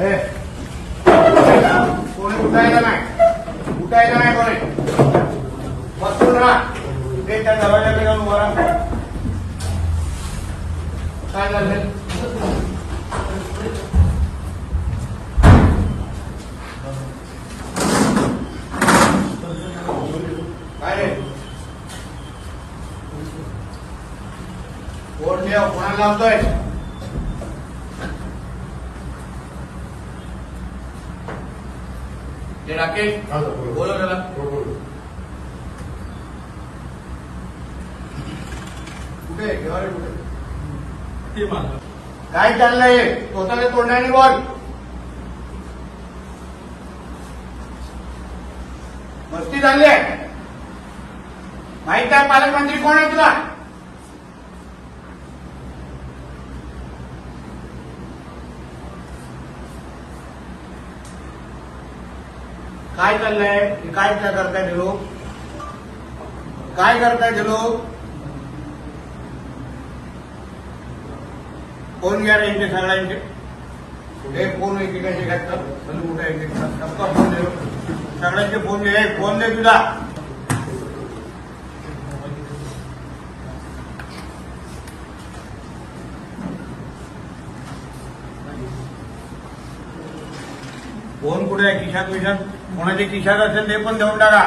ए, कोणी उठायला नाही उठायला नाही कोणी बसून राहा ते त्या दरवाजाकडे जाऊन उभा राहा काय झालं काय रे कोण देव कोणाला लावतोय ते राकेश बोलव त्याला कुठे आहे? घेवा रे कुठे काय चाललंय स्वतःच्या तोंडाने बोल मस्ती झाली आहे माहीत आहे पालकमंत्री कोण आहे तुला काय चाललंय? काय करतायत करताय ते लोक? काय करताय ते लोक? फोन घ्या रे यांचे सगळ्यांचे. हे फोन एकेकाशी घाततात कुठे एक फोन सगळ्यांचे फोन दे. हे फोन दे तुझा कोण कुठे आहे? खिशात विशात कोणाच्या खिशात असेल ते पण देऊन टाका.